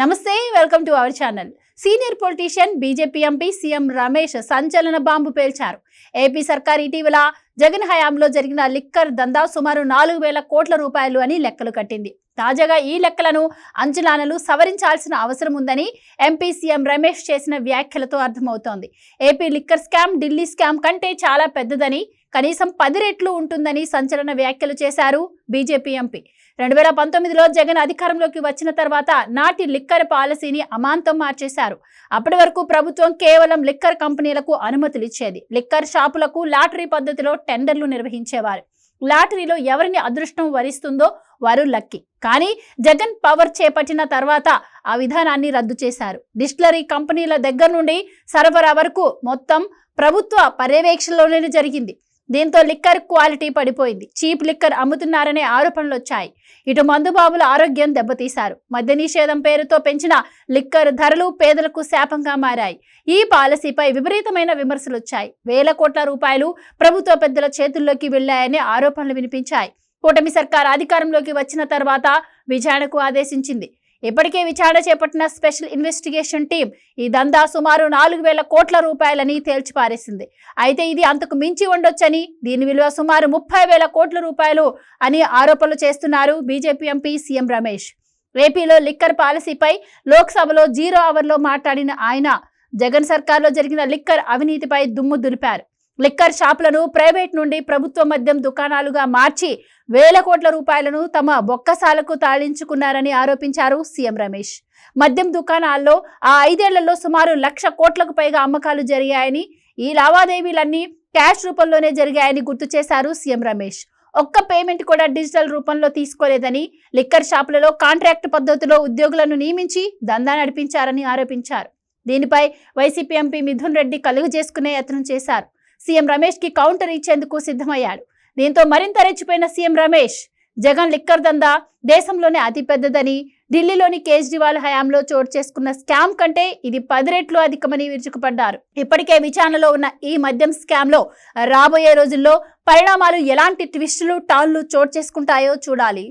నమస్తే welcome to our channel. Senior politician BJP MP CM Ramesh సంచలన bomb పేల్చారు. AP సర్కార్ ఇటీవల జగన్ హయాంలో జరిగిన లిక్కర్ దందా సుమారు నాలుగు వేల కోట్ల రూపాయలు అని లెక్కలు కట్టింది. తాజాగా ఈ లెక్కలను అంచనాలను సవరించాల్సిన అవసరం ఉందని ఎంపీ సీఎం రమేష్ చేసిన వ్యాఖ్యలతో అర్థమవుతోంది. AP liquor scam Delhi scam కంటే చాలా పెద్దదని కనీసం పది రెట్లు ఉంటుందని సంచలన వ్యాఖ్యలు చేశారు బీజేపీ ఎంపీ. రెండు వేల పంతొమ్మిదిలో జగన్ అధికారంలోకి వచ్చిన తర్వాత నాటి లిక్కర్ పాలసీని అమాంతం మార్చేశారు. అప్పటి వరకు ప్రభుత్వం కేవలం లిక్కర్ కంపెనీలకు అనుమతులు ఇచ్చేది. లిక్కర్ షాపులకు లాటరీ పద్ధతిలో టెండర్లు నిర్వహించేవారు. లాటరీలో ఎవరిని అదృష్టం వరిస్తుందో వారు లక్కీ. కానీ జగన్ పవర్ చేపట్టిన తర్వాత ఆ విధానాన్ని రద్దు చేశారు. డిస్టిలరీ కంపెనీల దగ్గర నుండి సరఫరా వరకు మొత్తం ప్రభుత్వ పర్యవేక్షణలోనే జరిగింది. దీంతో లిక్కర్ క్వాలిటీ పడిపోయింది. చీప్ లిక్కర్ అమ్ముతున్నారనే ఆరోపణలు వచ్చాయి ఇటు మందుబాబుల ఆరోగ్యం దెబ్బతీశారు. మద్య నిషేధం పేరుతో పెంచిన లిక్కర్ ధరలు పేదలకు శాపంగా మారాయి. ఈ పాలసీపై విపరీతమైన విమర్శలు వచ్చాయి వేల కోట్ల రూపాయలు ప్రభుత్వ పెద్దల చేతుల్లోకి వెళ్ళాయని ఆరోపణలు వినిపించాయి. కూటమి సర్కార్ అధికారంలోకి వచ్చిన తర్వాత విచారణకు ఆదేశించింది. ఇప్పటికే విచారణ చేపట్టిన స్పెషల్ ఇన్వెస్టిగేషన్ టీం ఈ దందా సుమారు నాలుగు వేల కోట్ల రూపాయలని తేల్చిపారేసింది అయితే ఇది అంతకు మించి ఉండొచ్చని దీని విలువ సుమారు ముప్పై వేల కోట్ల రూపాయలు అని ఆరోపణలు చేస్తున్నారు బీజేపీ ఎంపీ సీఎం రమేష్. ఏపీలో లిక్కర్ పాలసీపై లోక్సభలో జీరో అవర్లో మాట్లాడిన ఆయన జగన్ సర్కార్లో జరిగిన లిక్కర్ అవినీతిపై దుమ్ము దులిపారు. లిక్కర్ షాపులను ప్రైవేట్ నుండి ప్రభుత్వ మద్యం దుకాణాలుగా మార్చి వేల కోట్ల రూపాయలను తమ బొక్కసాలకు తాళించుకున్నారని ఆరోపించారు సీఎం రమేష్. మద్యం దుకాణాల్లో ఆ ఐదేళ్ళలో సుమారు లక్ష కోట్లకు పైగా అమ్మకాలు జరిగాయని ఈ లావాదేవీలన్నీ క్యాష్ రూపంలోనే జరిగాయని గుర్తు చేశారు సీఎం రమేష్. ఒక్క పేమెంట్ కూడా డిజిటల్ రూపంలో తీసుకోలేదని లిక్కర్ షాపులలో కాంట్రాక్ట్ పద్ధతిలో ఉద్యోగులను నియమించి దందా నడిపించారని ఆరోపించారు. దీనిపై వైసీపీ ఎంపీ మిథున్ రెడ్డి కలుగు చేసుకునే యత్నం చేశారు. సీఎం రమేష్కి కౌంటర్ ఇచ్చేందుకు సిద్ధమయ్యాడు. దీంతో మరింత రెచ్చిపోయిన సీఎం రమేష్ జగన్ లిక్కర్ దందా దేశంలోనే అతిపెద్దదని ఢిల్లీలోని కేజ్రీవాల్ హయాంలో చోటు చేసుకున్న స్కామ్ కంటే ఇది పది రెట్లు అధికమని విరుచుకుపడ్డారు. ఇప్పటికే విచారణలో ఉన్న ఈ మద్యం స్కామ్లో రాబోయే రోజుల్లో పరిణామాలు ఎలాంటి ట్విస్టులు టాన్లు చోటు చేసుకుంటాయో చూడాలి.